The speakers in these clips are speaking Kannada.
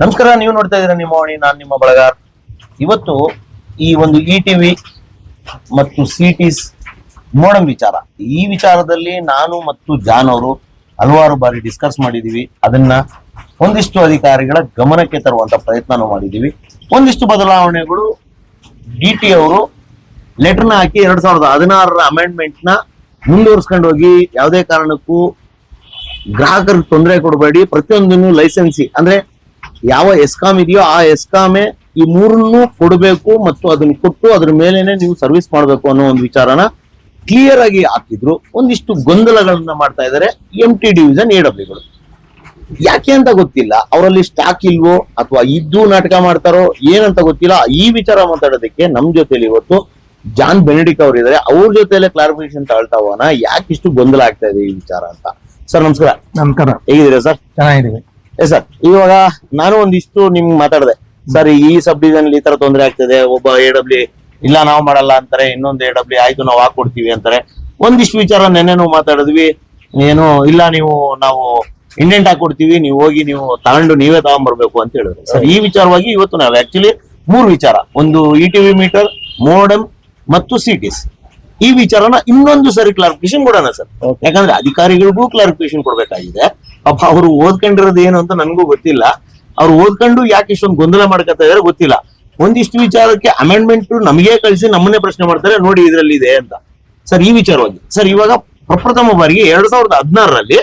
ನಮಸ್ಕಾರ, ನೀವು ನೋಡ್ತಾ ಇದ್ದೀರಾ ನಿಮ್ಮ ವಾಣಿ ನಾನು ನಿಮ್ಮ ಬಳಗ ಇವತ್ತು ಈ ಒಂದು ಇ ಟಿವಿ ಮತ್ತು ಸಿಟಿಸ್ ಮೋಡಂ ವಿಚಾರ. ಈ ವಿಚಾರದಲ್ಲಿ ನಾನು ಮತ್ತು ಜಾನ್ ಅವರು ಹಲವಾರು ಬಾರಿ ಡಿಸ್ಕಸ್ ಮಾಡಿದೀವಿ. ಅದನ್ನ ಒಂದಿಷ್ಟು ಅಧಿಕಾರಿಗಳ ಗಮನಕ್ಕೆ ತರುವಂತ ಪ್ರಯತ್ನ ಮಾಡಿದೀವಿ. ಒಂದಿಷ್ಟು ಬದಲಾವಣೆಗಳು ಡಿ ಟಿ ಅವರು ಲೆಟರ್ನ ಹಾಕಿ ಎರಡ್ ಸಾವಿರದ ಹದಿನಾರರ ಅಮೆಂಡ್ಮೆಂಟ್ನ ಮುಂದುವರ್ಸ್ಕೊಂಡು ಹೋಗಿ ಯಾವುದೇ ಕಾರಣಕ್ಕೂ ಗ್ರಾಹಕರಿಗೆ ತೊಂದರೆ ಕೊಡಬೇಡಿ. ಪ್ರತಿಯೊಂದನ್ನು ಲೈಸೆನ್ಸಿ ಅಂದ್ರೆ ಯಾವ ಎಸ್ಕಾಮ್ ಇದೆಯೋ ಆ ಎಸ್ಕಾಮೆ ಈ ಮೂರನ್ನು ಕೊಡಬೇಕು ಮತ್ತು ಅದನ್ನ ಕೊಟ್ಟು ಅದ್ರ ಮೇಲೇನೆ ನೀವು ಸರ್ವಿಸ್ ಮಾಡಬೇಕು ಅನ್ನೋ ಒಂದು ವಿಚಾರನ ಕ್ಲಿಯರ್ ಆಗಿ ಹಾಕಿದ್ರು. ಒಂದಿಷ್ಟು ಗೊಂದಲಗಳನ್ನ ಮಾಡ್ತಾ ಇದ್ದಾರೆ ಎಂ ಟಿ ಡಿವಿಷನ್ ಎ ಡಬ್ಲ್ಯೂಗಳು ಯಾಕೆ ಅಂತ ಗೊತ್ತಿಲ್ಲ. ಅವರಲ್ಲಿ ಸ್ಟಾಕ್ ಇಲ್ವೋ ಅಥವಾ ಇದ್ದು ನಾಟಕ ಮಾಡ್ತಾರೋ ಏನಂತ ಗೊತ್ತಿಲ್ಲ. ಈ ವಿಚಾರ ಮಾತಾಡೋದಕ್ಕೆ ನಮ್ ಜೊತೆಲಿ ಇವತ್ತು ಜಾನ್ ಬೆನೆಡಿಕ್ ಅವರು ಇದಾರೆ ಅವ್ರ ಜೊತೆಲೆ ಕ್ಲಾರಿಫಿಕೇಶನ್ ತಗೊಳ್ತಾ ಹೋಗೋಣ. ಯಾಕೆ ಇಷ್ಟು ಗೊಂದಲ ಆಗ್ತಾ ಇದೆ ಈ ವಿಚಾರ ಅಂತ. ಸರ್ ನಮಸ್ಕಾರ. ನಮಸ್ಕಾರ. ಹೇಗಿದ್ದೀರಾ ಸರ್? ಚೆನ್ನಾಗಿದ್ದೀವಿ. ಏ ಸರ್ ಇವಾಗ ನಾನು ಒಂದಿಷ್ಟು ನಿಮ್ಗೆ ಮಾತಾಡಿದೆ. ಸರ್ ಈ ಸಬ್ ಡಿವಿಷನ್ ಈ ತರ ತೊಂದರೆ ಆಗ್ತದೆ ಒಬ್ಬ ಎ ಡಬ್ಲ್ಯೂ ಇಲ್ಲ ನಾವು ಮಾಡಲ್ಲ ಅಂತಾರೆ ಇನ್ನೊಂದು ಎ ಡಬ್ಲ್ಯೂ ಆಯ್ತು ನಾವು ಹಾಕೊಡ್ತೀವಿ ಅಂತಾರೆ. ಒಂದಿಷ್ಟು ವಿಚಾರ ನೆನ್ನೆನೂ ಮಾತಾಡಿದ್ವಿ. ಏನು ಇಲ್ಲ ನೀವು ನಾವು ಇಂಡೆಂಟ್ ಹಾಕೊಡ್ತೀವಿ ನೀವು ಹೋಗಿ ನೀವು ತಗೊಂಡು ನೀವೇ ತಗೊಂಡ್ಬರ್ಬೇಕು ಅಂತ ಹೇಳಿದ್ರು. ಸರ್ ಈ ವಿಚಾರವಾಗಿ ಇವತ್ತು ನಾವು ಆಕ್ಚುಲಿ ಮೂರು ವಿಚಾರ. ಒಂದು ಇ ಟಿವಿ ಮೀಟರ್ ಮೋಡಮ್ ಮತ್ತು ಸಿಟಿಸ್ ಈ ವಿಚಾರನ ಇನ್ನೊಂದು ಸರಿ ಕ್ಲಾರಿಫಿಕೇಶನ್ ಕೊಡೋಣ ಸರ್ ಯಾಕಂದ್ರೆ ಅಧಿಕಾರಿಗಳಿಗೂ ಕ್ಲಾರಿಫಿಕೇಶನ್ ಕೊಡ್ಬೇಕಾಗಿದೆ. ಪಾಪ ಅವರು ಓದ್ಕೊಂಡಿರೋದು ಏನು ಅಂತ ನನಗೂ ಗೊತ್ತಿಲ್ಲ. ಅವ್ರು ಓದ್ಕೊಂಡು ಯಾಕೆ ಇಷ್ಟೊಂದು ಗೊಂದಲ ಮಾಡ್ಕೊತಾ ಇದಾರೆ ಗೊತ್ತಿಲ್ಲ. ಒಂದಿಷ್ಟು ವಿಚಾರಕ್ಕೆ ಅಮೆಂಡ್ಮೆಂಟ್ ನಮಗೆ ಕಳಿಸಿ ನಮ್ಮನ್ನೇ ಪ್ರಶ್ನೆ ಮಾಡ್ತಾರೆ, ನೋಡಿ ಇದರಲ್ಲಿ ಇದೆ ಅಂತ. ಸರ್, ಈ ವಿಚಾರವಾಗಿ. ಸರ್, ಇವಾಗ ಪ್ರಪ್ರಥಮ ಬಾರಿಗೆ ಎರಡ್ ಸಾವಿರದ ಹದಿನಾರರಲ್ಲಿ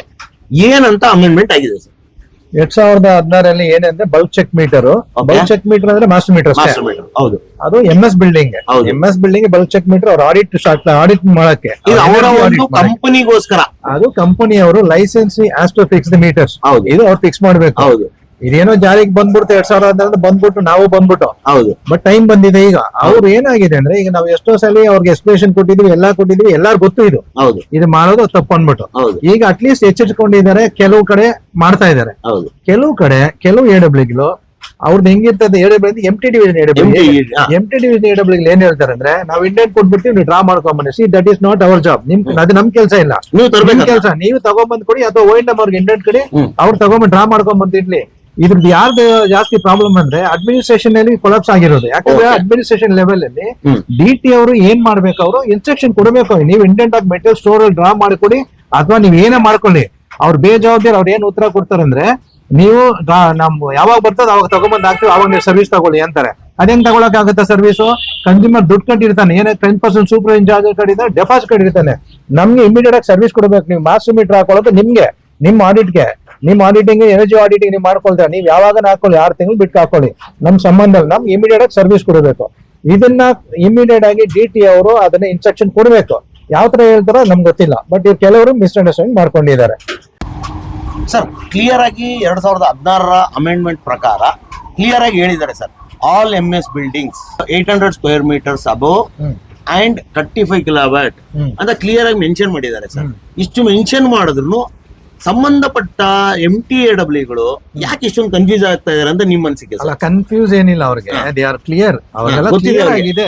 ಏನಂತ ಅಮೆಂಡ್ಮೆಂಟ್ ಆಗಿದೆ ಸರ್? ಎರಡ್ ಸಾವಿರದ ಹದಿನಾರಲ್ಲಿ ಏನಂದ್ರೆ bulk check meter. Bulk check meter ಅಂದ್ರೆ ಮಾಸ್ಟರ್ ಮೀಟರ್ ಹೌದು. ಅದು ಎಂ ಎಸ್ ಬಿಲ್ಡಿಂಗ್ ಹೌದು. M S building bulk check meter ಅವ್ರ ಆಡಿಟ್ ಆಡಿಟ್ ಮಾಡಕ್ಕೆ. ಕಂಪನಿಗೋಸ್ಕರ ಅದು ಕಂಪನಿ ಅವರು ಲೈಸೆನ್ಸ್ ಆಸ್ಟೋ ಫಿಕ್ಸ್ ಮೀಟರ್ಸ್ ಹೌದು. ಇದು ಅವ್ರು ಫಿಕ್ಸ್ ಮಾಡ್ಬೇಕು. ಹೌದು. ಇದೇನೋ ಜಾರಿಗೆ ಬಂದ್ಬಿಡ್ತು ಎರಡ್ ಸಾವಿರ ಹದಿನಾರು ಬಂದ್ಬಿಟ್ಟು ನಾವು ಬಂದ್ಬಿಟ್ಟು. ಹೌದು. ಬಟ್ ಟೈಮ್ ಬಂದಿದೆ ಈಗ. ಅವ್ರು ಏನಾಗಿದೆ ಅಂದ್ರೆ ಈಗ ನಾವು ಎಷ್ಟೋ ಸಲ ಅವ್ರಿಗೆ ಎಕ್ಸ್ಪ್ಲೇಷನ್ ಕೊಟ್ಟಿದ್ವಿ ಎಲ್ಲಾ ಕೊಟ್ಟಿದ್ವಿ ಎಲ್ಲಾರು ಗೊತ್ತು ಇದು. ಹೌದು. ಇದು ಮಾಡೋದು ತಪ್ಪು ಅನ್ಬಿಟ್ಟು ಹೌದು. ಈಗ ಅಟ್ಲೀಸ್ಟ್ ಎಚ್ಚೆತ್ಕೊಂಡಿದ್ದಾರೆ ಕೆಲವು ಕಡೆ ಮಾಡ್ತಾ ಇದ್ದಾರೆ. ಹೌದು. ಕೆಲವು ಕಡೆ ಕೆಲವು ಎಡಬ್ಲ್ಯೂಗಳು ಅವ್ರದ್ದು ಹೆಂಗಿರ್ತದೆ AW M T division AW. M T division AW ಏನ್ ಹೇಳ್ತಾರೆ ಅಂದ್ರೆ ನಾವು ಇಂಡಿಯನ್ ಕೊಟ್ಬಿಡ್ತೀವಿ ನೀವು draw ಮಾಡ್ಕೊಂಬನ್ನಿ. See that is not our job ನಿಮ್ ಅದು ನಮ್ ಕೆಲಸ ಇಲ್ಲ. ನೀವು ಕೆಲಸ. ನೀವು ತಗೊಂಬಂದ್ ಕೊಡಿ ಅಥವಾ ಓ ಅವ್ರಿಗೆ ಇಂಡಿಯನ್ ಕೊಡಿ ಅವ್ರು ತಗೊಂಬಂದ್ ಡ್ರಾ ಮಾಡ್ಕೊಂಡ್ ಬಂದಿರ್ಲಿ ಇದ್ರದ್ದು ಯಾರ್ದು ಜಾಸ್ತಿ ಪ್ರಾಬ್ಲಮ್ ಅಂದ್ರೆ ಅಡ್ಮಿನಿಸ್ಟ್ರೇಷನ್ ಅಲ್ಲಿ ಕೊಲಾಪ್ಸ್ ಆಗಿರೋದು. ಯಾಕಂದ್ರೆ ಅಡ್ಮಿನಿಸ್ಟ್ರೇಷನ್ ಲೆವೆಲ್ ಅಲ್ಲಿ. ಡಿ ಟಿ ಅವರು ಏನ್ ಮಾಡ್ಬೇಕು ಅವರು? ಇನ್ಸ್ಟ್ರಕ್ಷನ್ ಕೊಡಬೇಕು ನೀವು ಇಂಡೆಂಟ್ ಆಗಿ ಮೆಟೀರಿಯಲ್ ಸ್ಟೋರ್ ಅಲ್ಲಿ ಡ್ರಾ ಮಾಡಿಕೊಡಿ ಅಥವಾ ನೀವ್ ಏನೇ ಮಾಡ್ಕೊಳ್ಳಿ. ಅವ್ರು ಬೇಜವಾಬ್ದಾರಿ ಅವ್ರು ಏನ್ ಉತ್ತರ ಕೊಡ್ತಾರಂದ್ರೆ ನೀವು ನಮ್ ಯಾವಾಗ ಬರ್ತದ ಅವಾಗ ತಗೊಂಬಂದ್ ಹಾಕ್ತೀವಿ ಅವಾಗ ನೀವು ಸರ್ವಿಸ್ ತಗೊಳ್ಳಿ ಅಂತಾರೆ. ಅದೇನ್ ತಗೊಳಕ್ ಆಗುತ್ತೆ ಸರ್ವಿಸ್ ಕನ್ಸ್ಯೂಮರ್ ದುಡ್ಡು ಕಟ್ಟಿರ್ತಾನೆ. ಏನೇ ಟೆನ್ ಪರ್ಸೆಂಟ್ ಸೂಪರ್ ಇನ್ಚಾರ್ಜ್ ಕಟ್ಟಿದ್ರೆ ಡೆಪಾಸಿಟ್ ಕಟ್ಟಿರ್ತಾನೆ. ನಮ್ಗೆ ಇಮಿಡಿಯೇಟ್ ಆಗಿ ಸರ್ವಿಸ್ ಕೊಡ್ಬೇಕು. ನೀವು ಮಾಸ್ಟರ್ ಮೀಟರ್ ಹಾಕೊಳ್ಳೋದು ನಿಮ್ಗೆ ನಿಮ್ ಆಡಿಟ್ಗೆ ನಿಮ್ ಆಡಿಟಿಂಗ್ ಎನರ್ಜಿ ಆಡಿಟಿಂಗ್ ನೀವು ಮಾಡ್ಕೊಳ್ತೀರಾ ನೀವು ಯಾವಾಗ ಹಾಕೊಳ್ಳಿ ಆರು ತಿಂಗಳು ಬಿಟ್ಟು ಹಾಕೊಳ್ಳಿ. ನಮ್ ಸಂಬಂಧ ನಮ್ ನಮ್ಗೆ ಇಮಿಡಿಯೇಟ್ ಆಗಿ ಸರ್ವಿಸ್ ಕೊಡಬೇಕು. ಇದನ್ನ ಇಮಿಡಿಯೇಟ್ ಆಗಿ ಡಿ ಟಿ ಅವರು ಅದನ್ನ ಇನ್ಸ್ಟ್ರಕ್ಷನ್ ಕೊಡಬೇಕು. ಯಾವ ತರ ಹೇಳ್ತಾರೋ ನಮ್ಗೆ ಗೊತ್ತಿಲ್ಲ. ಬಟ್ ಇವ್ರು ಕೆಲವರು ಮಿಸ್ಅಂಡರ್ಸ್ಟ್ಯಾಂಡಿಂಗ್ ಮಾಡ್ಕೊಂಡಿದ್ದಾರೆ. ಸರ್ ಕ್ಲಿಯರ್ ಆಗಿ ಎರಡ್ ಸಾವಿರದ ಹದಿನಾರರ ಅಮೆಂಡ್ಮೆಂಟ್ ಪ್ರಕಾರ ಕ್ಲಿಯರ್ ಆಗಿ ಹೇಳಿದ್ದಾರೆ sir all M S buildings eight hundred square metres above and thirty five kilowatt. ಅಂತ ಕ್ಲಿಯರ್ ಆಗಿ ಮೆನ್ಷನ್ ಮಾಡಿದ್ದಾರೆ ಸರ್ ಇಷ್ಟು ಮೆನ್ಷನ್ ಮಾಡಿದ್ರು ಸಂಬಂಧಪಟ್ಟ ಎಂ ಟಿ ಎ ಡಬ್ಲ್ಯೂಗಳು ಯಾಕೆ ಇಷ್ಟೊಂದು ಕನ್ಫ್ಯೂಸ್ ಆಗ್ತಾ ಇದಾರೆ ಅಂತ ನಿಮ್ಮ ಅನ್ಸಿಕೆ ಅಲ್ಲ ಕನ್ಫ್ಯೂಸ್ ಏನಿಲ್ಲ ಅವ್ರಿಗೆ. ದೇ ಆರ್ ಕ್ಲಿಯರ್ ಅವರೆಲ್ಲ ಗೊತ್ತಿದೆ ಆಗಿದೆ.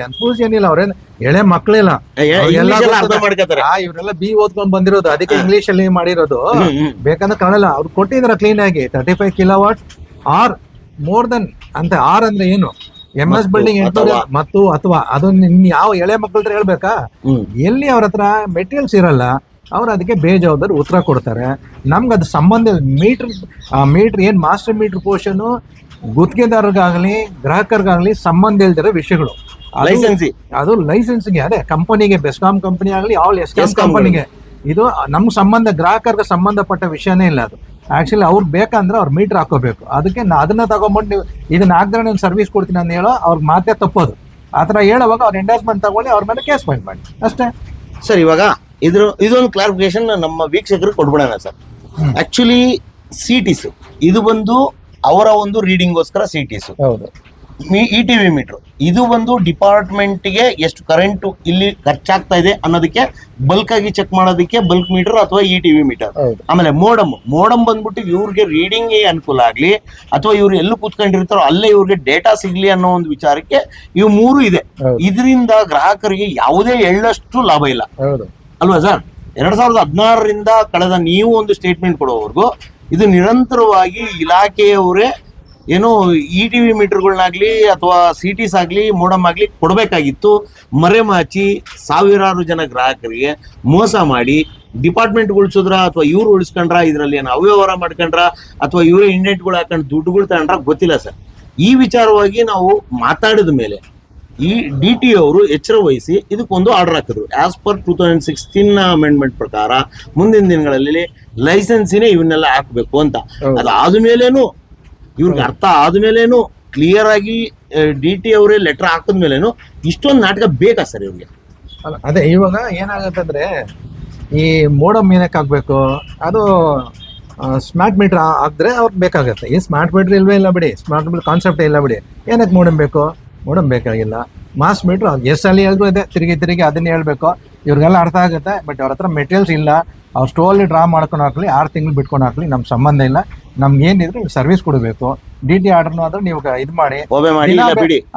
ಕನ್ಫ್ಯೂಸ್ ಏನಿಲ್ಲ ಅವ್ರೇನ್ ಎಳೆ ಆ, ಇವರೆಲ್ಲ ಬಿ ಓದ್ಕೊಂಡ್ ಬಂದಿರೋದು. ಅದಕ್ಕೆ ಇಂಗ್ಲಿಷ್ ಅಲ್ಲಿ ಮಾಡಿರೋದು. ಬೇಕಂದ್ರೆ ಕಾಣಲ್ಲ ಅವ್ರು ಕೊಟ್ಟಿದ್ರ ಕ್ಲೀನ್ ಆಗಿ. Thirty five kilo what are more than ಅಂತ ಆರ್ ಅಂದ್ರೆ ಏನು? ಎಂ ಎಸ್ ಬಿಲ್ಡಿಂಗ್ ಅಥವಾ. ಮತ್ತು ಅಥವಾ? ಅದು ನಿಮ್ ಯಾವ ಎಳೆ ಮಕ್ಕಳ ಹೇಳ್ಬೇಕಾ? ಎಲ್ಲಿ ಅವ್ರ ಹತ್ರ ಮೆಟೀರಿಯಲ್ಸ್ ಇರಲ್ಲ ಅವ್ರು ಅದಕ್ಕೆ ಬೇಜವಾಬ್ದಾರಿ ಉತ್ತರ ಕೊಡ್ತಾರೆ. ನಮ್ಗೆ ಅದು ಸಂಬಂಧ ಮೀಟರ್ ಮೀಟರ್ ಏನು ಮಾಸ್ಟರ್ ಮೀಟರ್ ಪೋರ್ಷನ್ ಗುತ್ತಿಗೆದಾರರಿಗಾಗಲಿ ಗ್ರಾಹಕರಿಗಾಗಲಿ ಸಂಬಂಧ ಇಲ್ದಿರೋ ವಿಷಯಗಳು. ಅದು- ಲೈಸೆನ್ಸಿ ಅದು ಲೈಸೆನ್ಸ್ಗೆ ಅದೇ ಕಂಪನಿಗೆ ಬೆಸ್ಕಾಂ ಕಂಪನಿ ಆಗಲಿ ಆಲ್ ಎಸ್ ಎಸ್ ಕಂಪನಿಗೆ. ಇದು ನಮ್ ಸಂಬಂಧ ಗ್ರಾಹಕರಿಗೆ ಸಂಬಂಧಪಟ್ಟ ವಿಷಯನೇ ಇಲ್ಲ ಅದು. ಆಕ್ಚುಲಿ ಅವ್ರು ಬೇಕಂದ್ರೆ ಅವ್ರು ಮೀಟರ್ ಹಾಕೋಬೇಕು. ಅದಕ್ಕೆ ನಾ ಅದನ್ನ ತಗೊಂಡ್ಬಿಟ್ಟು ನೀವು ಇದನ್ನ ಹಾಕಿದ್ರೆ ನಾನು ಸರ್ವಿಸ್ ಕೊಡ್ತೀನಿ ಅಂತ ಹೇಳೋ ಅವ್ರಿಗೆ ಮಾತೇ ತಪ್ಪೋದು. ಆ ಥರ ಹೇಳುವಾಗ ಅವ್ರ ಎಂಡಾಸ್ಮೆಂಟ್ ತಗೊಳ್ಳಿ ಅವ್ರ ಮೇಲೆ ಕೇಸ್ ಫೈಲ್ ಮಾಡಿ. ಅಷ್ಟೇ. ಸರ್ ಇವಾಗ ಇದ್ರ ಇದೊಂದು ಕ್ಲಾರಿಫಿಕೇಶನ್ ನಮ್ಮ ವೀಕ್ಷಕರು ಕೊಟ್ಬಿಡೋಣ ಸರ್. ಆಕ್ಚುಲಿ ಸಿಟಿಸ್ ಇದು ಬಂದು ಅವರ ಒಂದು ರೀಡಿಂಗ್ಗೋಸ್ಕರ ಸಿಟಿಸ್ ಹೌದು. ಇ ಟಿ ವಿ ಮೀಟರ್ ಇದು ಒಂದು ಡಿಪಾರ್ಟ್ಮೆಂಟ್ಗೆ ಎಷ್ಟು ಕರೆಂಟ್ ಇಲ್ಲಿ ಖರ್ಚಾಗ್ತಾ ಇದೆ ಅನ್ನೋದಕ್ಕೆ ಬಲ್ಕ್ ಆಗಿ ಚೆಕ್ ಮಾಡೋದಕ್ಕೆ ಬಲ್ಕ್ ಮೀಟರ್ ಅಥವಾ ಇ ಟಿ ವಿ ಮೀಟರ್ ಆಮೇಲೆ ಮೋಡಮ್ ಮೋಡಮ್ ಬಂದ್ಬಿಟ್ಟು ಇವ್ರಿಗೆ ರೀಡಿಂಗ್ ಅನುಕೂಲ ಆಗ್ಲಿ ಅಥವಾ ಇವ್ರು ಎಲ್ಲೂ ಕೂತ್ಕೊಂಡಿರ್ತಾರೋ ಅಲ್ಲೇ ಇವ್ರಿಗೆ ಡೇಟಾ ಸಿಗ್ಲಿ ಅನ್ನೋ ಒಂದು ವಿಚಾರಕ್ಕೆ ಇವು ಮೂರು ಇದೆ. ಇದರಿಂದ ಗ್ರಾಹಕರಿಗೆ ಯಾವುದೇ ಎಳ್ಳಷ್ಟು ಲಾಭ ಇಲ್ಲ. ಅಲ್ವಾ ಸರ್? ಎರಡ್ ಸಾವಿರದ ಹದಿನಾರರಿಂದ ಕಳೆದ ನೀವು ಒಂದು ಸ್ಟೇಟ್ಮೆಂಟ್ ಕೊಡೋವರೆಗೂ ಇದು ನಿರಂತರವಾಗಿ ಇಲಾಖೆಯವರೇ ಏನೋ ಇ ಟಿ ವಿ ಮೀಟರ್ಗಳನ್ನಾಗಲಿ ಅಥವಾ ಸಿಟೀಸ್ ಆಗಲಿ ಮೋಡಮ್ ಆಗಲಿ ಕೊಡಬೇಕಾಗಿತ್ತು. ಮರೆಮಾಚಿ ಸಾವಿರಾರು ಜನ ಗ್ರಾಹಕರಿಗೆ ಮೋಸ ಮಾಡಿ ಡಿಪಾರ್ಟ್ಮೆಂಟ್ ಉಳಿಸಿದ್ರ ಅಥವಾ ಇವ್ರು ಉಳಿಸ್ಕೊಂಡ್ರ, ಇದರಲ್ಲಿ ಏನು ಅವ್ಯವಹಾರ ಮಾಡ್ಕೊಂಡ್ರ ಅಥವಾ ಇವರೇ ಇಂಡೆಂಟ್ಗಳು ಹಾಕೊಂಡು ದುಡ್ಡುಗಳು ತಗೊಂಡ್ರ ಗೊತ್ತಿಲ್ಲ ಸರ್. ಈ ವಿಚಾರವಾಗಿ ನಾವು ಮಾತಾಡಿದ ಮೇಲೆ ಈ ಡಿ ಟಿ ಅವರು ಎಚ್ಚರ ವಹಿಸಿ ಇದಕ್ಕೊಂದು ಆರ್ಡರ್ ಹಾಕಿದ್ರು. As per two thousand sixteen amendment ಪ್ರಕಾರ ಮುಂದಿನ ದಿನಗಳಲ್ಲಿ ಲೈಸೆನ್ಸಿನೇ ಇವನ್ನೆಲ್ಲ ಹಾಕಬೇಕು ಅಂತ. ಅದಾದ ಮೇಲೇನು ಇವ್ರಿಗೆ ಅರ್ಥ ಆದ್ಮೇಲೇನು ಕ್ಲಿಯರ್ ಆಗಿ ಡಿ ಟಿ ಅವರೇ ಲೆಟರ್ ಹಾಕಿದ್ಮೇಲೇನು ಇಷ್ಟೊಂದು ನಾಟಕ ಬೇಕಾ ಸರ್ ಇವ್ರಿಗೆ ಅದೇ ಇವಾಗ ಏನಾಗತ್ತಂದ್ರೆ ಈ ಮೋಡಮ್ ಏನಕ್ಕೆ ಹಾಕ್ಬೇಕು ಅದು ಸ್ಮಾರ್ಟ್ ಮೀಟರ್ ಹಾಕಿದ್ರೆ ಅವ್ರಿಗೆ ಬೇಕಾಗುತ್ತೆ. ಈ ಸ್ಮಾರ್ಟ್ ಮೀಟರ್ ಇಲ್ವೇ ಇಲ್ಲ ಬಿಡಿ ಸ್ಮಾರ್ಟ್ ಮೀಟರ್ ಕಾನ್ಸೆಪ್ಟ್ ಇಲ್ಲ ಬಿಡಿ. ಏನಕ್ಕೆ ಮೋಡಮ್ ಬೇಕು? ಮೋಡಮ್ ಬೇಕಾಗಿಲ್ಲ. ಮಾಸ್ ಮೀಟ್ರ್ ಎಷ್ಟು ಸಲ ಹೇಳಿದ್ರು ಇದೆ. ತಿರುಗಿ ತಿರುಗಿ ಅದನ್ನೇ ಹೇಳ್ಬೇಕು. ಇವ್ರಿಗೆಲ್ಲ ಅರ್ಥ ಆಗುತ್ತೆ ಬಟ್ ಅವ್ರ ಹತ್ರ ಮೆಟೀರಿಯಲ್ಸ್ ಇಲ್ಲ. ಅವ್ರು ಸ್ಟೋಲ್ಲಿ ಡ್ರಾ ಮಾಡ್ಕೊಂಡು ಹಾಕ್ಲಿ ಆರು ತಿಂಗಳು ಬಿಟ್ಕೊಂಡು ಹಾಕ್ಲಿ ನಮ್ಮ ಸಂಬಂಧ ಇಲ್ಲ. ನಮ್ಗೆ ಏನಿದ್ರು ಸರ್ವಿಸ್ ಕೊಡಬೇಕು. ಡಿ ಟಿ ಆರ್ಡರ್ನು ಆದ್ರೆ ನೀವು ಇದು ಮಾಡಿ.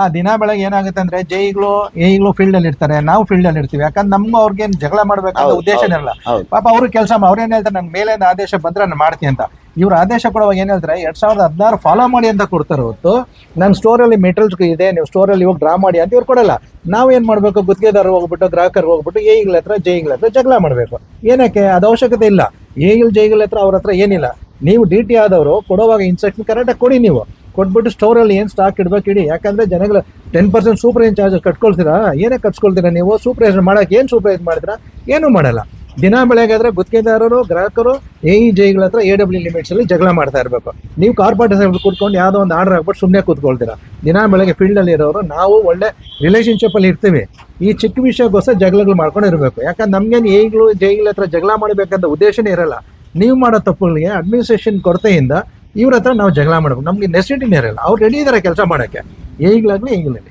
ಆ ದಿನ ಬೆಳಗ್ಗೆ ಏನಾಗುತ್ತೆ ಅಂದ್ರೆ ಜೈಗಳು ಏಗ್ಲು ಫೀಲ್ಡ್ ಅಲ್ಲಿ ಇರ್ತಾರೆ. ನಾವು ಫೀಲ್ಡ್ ಅಲ್ಲಿ ಇರ್ತೀವಿ. ಯಾಕಂದ್ರೆ ನಮ್ಗೂ ಅವ್ರಿಗೆ ಜಗಳ ಮಾಡ್ಬೇಕಂತ ಉದ್ದೇಶ ಇರಲ್ಲ. ಪಾಪ ಅವ್ರು ಕೆಲಸ ಅವ್ರೇನ್ ಹೇಳ್ತಾರೆ ನನ್ ಮೇಲೆ ಆದೇಶ ಬಂದ್ರೆ ನಾನು ಮಾಡ್ತೀನಿ ಅಂತ. ಇವ್ರ ಆದೇಶ ಕೊಡುವಾಗ ಏನು ಹೇಳ್ತಾರೆ, ಎರಡ್ ಸಾವಿರದ ಹದಿನಾರು ಫಾಲೋ ಮಾಡಿ ಅಂತ ಕೊಡ್ತಾರೆ ಹೊತ್ತು ನನ್ನ ಸ್ಟೋರಲ್ಲಿ ಮೆಟೀರಿಯಲ್ಸ್ ಇದೆ, ನೀವು ಸ್ಟೋರಲ್ಲಿ ಹೋಗಿ ಡ್ರಾ ಮಾಡಿ ಅಂತ ಇವ್ರು ಕೊಡಲ್ಲ. ನಾವೇನು ಮಾಡಬೇಕು? ಗುತ್ತಿಗೆದಾರರು ಹೋಗ್ಬಿಟ್ಟು, ಗ್ರಾಹಕರು ಹೋಗ್ಬಿಟ್ಟು ಏಗಳ ಹತ್ರ ಜೈಗಳ ಹತ್ರ ಜಗಳ ಮಾಡಬೇಕು. ಏನಕ್ಕೆ? ಅದು ಅವಶ್ಯಕತೆ ಇಲ್ಲ. ಏಗಿಲ್ ಜೈಗಳ ಹತ್ರ ಅವ್ರ ಹತ್ರ ಏನಿಲ್ಲ. ನೀವು ಡಿ ಟಿ ಆದವರು, ಕೊಡುವಾಗ ಇನ್ಸ್ಟ್ರಕ್ಷನ್ ಕರೆಕ್ಟಾಗಿ ಕೊಡಿ ನೀವು. ಕೊಟ್ಬಿಟ್ಟು ಸ್ಟೋರಲ್ಲಿ ಏನು ಸ್ಟಾಕ್ ಇಡ್ಬೇಕು ಇಡಿ. ಯಾಕಂದ್ರೆ ಜನಗಳು ಟೆನ್ ಪರ್ಸೆಂಟ್ ಸೂಪರ್ ಚಾರ್ಜಸ್ ಕಟ್ಕೊಳ್ತೀರಾ? ಏನೇ ಕಟ್ಸ್ಕೊಳ್ತೀರಾ ನೀವು? ಸೂಪರ್ವೈಸ್ ಮಾಡಕ್ಕೆ ಏನು ಸೂಪರ್ವೈಸ್ ಮಾಡಿದ್ರಾ? ಏನೂ ಮಾಡಲ್ಲ. ದಿನ ಬೆಳಗ್ಗೆ ಆದ್ರೆ ಗುತ್ತಿಗೆದಾರರು, ಗ್ರಾಹಕರು ಎ ಇ ಜೈಗಳ ಹತ್ರ ಎ ಡಬ್ಲ್ಯೂ ಲಿಮಿಟ್ಸ್ ಅಲ್ಲಿ ಜಗಳ ಮಾಡ್ತಾ ಇರಬೇಕು. ನೀವು ಕಾರ್ಪೊರೇಟ್ ಕುತ್ಕೊಂಡು ಯಾವುದೋ ಒಂದು ಆರ್ಡರ್ ಹಾಕ್ಬಿಟ್ಟು ಸುಮ್ಮನೆ ಕೂತ್ಕೊಳ್ತೀರಾ. ದಿನ ಬೆಳಗ್ಗೆ ಫೀಲ್ಡ್ ಅಲ್ಲಿ ಇರೋರು ನಾವು ಒಳ್ಳೆ ರಿಲೇಶನ್ಶಿಪ್ ಅಲ್ಲಿ ಇರ್ತೀವಿ. ಈ ಚಿಕ್ಕ ವಿಷಯಕ್ಕೋಸ್ಕರ ಜಗಳಗಳು ಮಾಡ್ಕೊಂಡು ಇರಬೇಕು. ಯಾಕಂದ್ರೆ ನಮ್ಗೇನು ಏಗಳು ಜೈಗಳ ಹತ್ರ ಜಗಳ ಮಾಡಬೇಕಂತ ಉದ್ದೇಶನೇ ಇರಲ್ಲ. ನೀವು ಮಾಡೋ ತಪ್ಪುಗಳಿಗೆ ಅಡ್ಮಿನಿಸ್ಟ್ರೇಷನ್ ಕೊರತೆಯಿಂದ ಇವ್ರ ಹತ್ರ ನಾವು ಜಗಳ ಮಾಡಬೇಕು. ನಮ್ಗೆ ನೆಸಿಟಿನೇ ಇರಲ್ಲ. ಅವ್ರು ರೆಡಿ ಇದಾರೆ ಕೆಲಸ ಮಾಡೋಕ್ಕೆ. ಈಗಲಾಗ್ಲಿ ಈಗಲೇ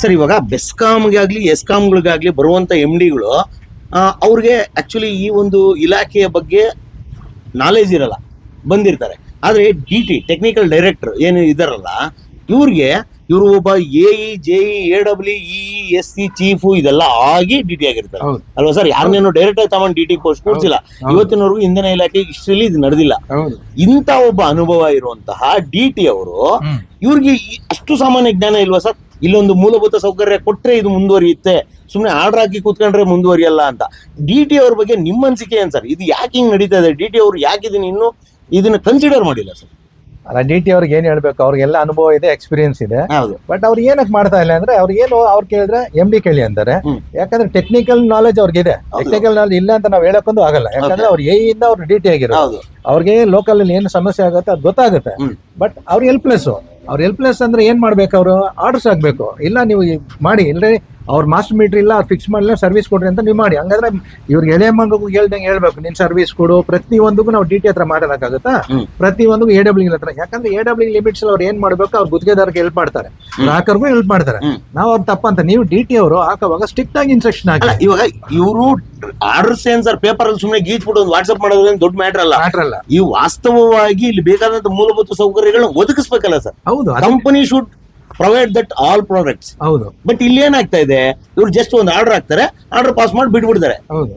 ಸರ್, ಇವಾಗ ಬೆಸ್ಕಾಮ್ಗಾಗ್ಲಿ ಎಸ್ಕಾಮ್ಗಳಿಗಾಗ್ಲಿ ಬರುವಂತ ಎಂ ಡಿಗಳು ಅವ್ರಿಗೆ ಆಕ್ಚುಲಿ ಈ ಒಂದು ಇಲಾಖೆಯ ಬಗ್ಗೆ ನಾಲೆಜ್ ಇರಲ್ಲ ಬಂದಿರ್ತಾರೆ. ಆದರೆ ಡಿ ಟಿ ಟೆಕ್ನಿಕಲ್ ಡೈರೆಕ್ಟರ್ ಏನು ಇದಾರಲ್ಲ ಇವ್ರಿಗೆ ಇವರು ಒಬ್ಬ A E J E A W E S C chief ಇದೆಲ್ಲ ಆಗಿ ಡಿ ಟಿ ಆಗಿರ್ತಾರೆ. ಅಲ್ವಾ ಸರ್ ಯಾರನ್ನೇನು ಡೈರೆಕ್ಟ್ ಆಗಿ ತಗೊಂಡು ಡಿ ಟಿ ಪೋಸ್ಟ್ ಕೊಡ್ಸಿಲ್ಲ. ಇವತ್ತಿನವರೆಗೂ ಇಂಧನ ಇಲಾಖೆ ಇಷ್ಟರಲ್ಲಿ ಇದು ನಡೆದಿಲ್ಲ. ಇಂಥ ಒಬ್ಬ ಅನುಭವ ಇರುವಂತಹ ಡಿ ಟಿ ಅವರು ಇವ್ರಿಗೆ ಅಷ್ಟು ಸಾಮಾನ್ಯ ಜ್ಞಾನ ಇಲ್ವಾ ಸರ್ ಇಲ್ಲೊಂದು ಮೂಲಭೂತ ಸೌಕರ್ಯ ಕೊಟ್ರೆ ಇದು ಮುಂದುವರಿಯುತ್ತೆ. ಸುಮ್ಮನೆ ಆರ್ಡರ್ ಹಾಕಿ ಕೂತ್ಕೊಂಡ್ರೆ ಮುಂದುವರಿಯಲ್ಲ ಅಂತ. ಡಿ ಟಿ ಅವ್ರ ಬಗ್ಗೆ ನಿಮ್ಮ ಅನಿಸಿಕೆ ಏನು ಸರ್? ಇದು ಯಾಕೆ ಹಿಂಗೆ ನಡೀತಾ ಇದೆ? ಡಿ ಟಿ ಅವ್ರು ಯಾಕೆ ಇದನ್ನ ಇನ್ನು ಇದನ್ನ ಕನ್ಸಿಡರ್ ಮಾಡಿಲ್ಲ ಸರ್? ಅಲ್ಲ ಡಿ ಟಿ ಅವ್ರಿಗೆ ಏನು ಹೇಳ್ಬೇಕು? ಅವ್ರಿಗೆಲ್ಲ ಅನುಭವ ಇದೆ ಎಕ್ಸ್ಪೀರಿಯನ್ಸ್ ಇದೆ. ಬಟ್ ಅವ್ರು ಏನಕ್ಕೆ ಮಾಡ್ತಾ ಇಲ್ಲ ಅಂದ್ರೆ ಅವ್ರು ಏನು ಅವ್ರು ಕೇಳಿದ್ರೆ ಎಂ ಡಿ ಕೇಳಿ ಅಂತಾರೆ. ಯಾಕಂದ್ರೆ ಟೆಕ್ನಿಕಲ್ ನಾಲೆಜ್ ಅವ್ರಿಗಿದೆ ಇದೆ. ಟೆಕ್ನಿಕಲ್ ನಾಲೆಜ್ ಇಲ್ಲ ಅಂತ ನಾವು ಹೇಳಕ್ಕೊಂದು ಆಗಲ್ಲ. ಯಾಕಂದ್ರೆ ಅವ್ರು ಎ ಇಂದ ಅವ್ರು ಡಿ ಟಿ ಆಗಿರೋದು ಅವ್ರಿಗೆ ಲೋಕಲ್ ಅಲ್ಲಿ ಏನು ಸಮಸ್ಯೆ ಆಗುತ್ತೆ ಅದು ಗೊತ್ತಾಗುತ್ತೆ. ಬಟ್ ಅವ್ರು ಹೆಲ್ಪ್ಲೆಸ್ ಅವ್ರು ಹೆಲ್ಪ್ಲೆಸ್ ಅಂದ್ರೆ ಏನ್ ಮಾಡ್ಬೇಕು ಅವರು? ಆರ್ಡರ್ಸ್ ಆಗ್ಬೇಕು ಇಲ್ಲ ನೀವು ಮಾಡಿ ಇಲ್ಲದೆ ಅವ್ರ ಮಾಸ್ಟರ್ ಮೀಟರ್ ಇಲ್ಲ ಫಿಕ್ಸ್ ಮಾಡಿಲ್ಲ ಸರ್ವಿಸ್ ಕೊಡ್ರಿ ಅಂತ ನೀವು ಮಾಡಿ. ಹಂಗಾದ್ರೆ ಇವ್ರಿಗೆ ಎಳೆ ಮಗು ಹೇಳ್ದಂಗೆ ಹೇಳ್ಬೇಕು. ನಿನ್ ಸರ್ವಿಸ್ ಕೊಡು ಪ್ರತಿ ಒಂದಕ್ಕೂ ನಾವು ಡಿ ಟಿ ಹತ್ರ ಮಾಡೋದಕ್ಕಾಗುತ್ತಾ ಹ್ಮ್. ಪ್ರತಿ ಒಂದಕ್ಕೂ ಎ ಡಬ್ಲ್ಯೂ ಹತ್ರ. ಯಾಕಂದ್ರೆ ಎ ಡಬ್ಲ್ಯೂ ಲಿಮಿಟ್ಸ್ ಅವ್ರು ಏನ್ ಮಾಡ್ಬೇಕು ಅವ್ರ ಗುತ್ತಿಗೆದಾರರಿಗೆ ಹೆಲ್ಪ್ ಮಾಡ್ತಾರೆ. ಗ್ರಾಹಕರಿಗೂ ಹೆಲ್ಪ್ ಮಾಡ್ತಾರೆ. ನಾವು ಅವ್ರ ತಪ್ಪಂತ. ನೀವು ಡಿ ಟಿ ಅವರು ಹಾಕುವಾಗ ಸ್ಟ್ರಿಕ್ಟ್ ಆಗಿ ಇನ್ಸ್ಟ್ರಕ್ಷನ್ ಆಗಿ ಹಾಕಿ ಇವಾಗ ಇವರು ಆರ್ಡರ್ ಏನ್ ಸರ್? ಪೇಪರ್ ಅಲ್ಲಿ ಸುಮ್ಮನೆ ಗೀಚ್ಬಿಟ್ಟು ಒಂದು ವಾಟ್ಸ್ಆಪ್ ಮಾಡೋದ್ರೆ ದೊಡ್ಡ ಮ್ಯಾಟರ್ ಅಲ್ಲ? ಮ್ಯಾಟರ್ ಅಲ್ಲ. ಈ ವಾಸ್ತವವಾಗಿ ಇಲ್ಲಿ ಬೇಕಾದಂತ ಮೂಲಭೂತ ಸೌಕರ್ಯಗಳನ್ನ ಒದಗಿಸ್ಬೇಕಲ್ಲ ಸರ್? ಹೌದು. Company should provide that all products ಹೌದು. ಬಟ್ ಇಲ್ಲಿ ಏನಾಗ್ತಾ ಇದೆ ಇವ್ರು ಜಸ್ಟ್ ಒಂದು ಆರ್ಡರ್ ಹಾಕ್ತಾರೆ ಆರ್ಡರ್ ಪಾಸ್ ಮಾಡಿ ಬಿಟ್ಬಿಡ್ತಾರೆ. ಹೌದು.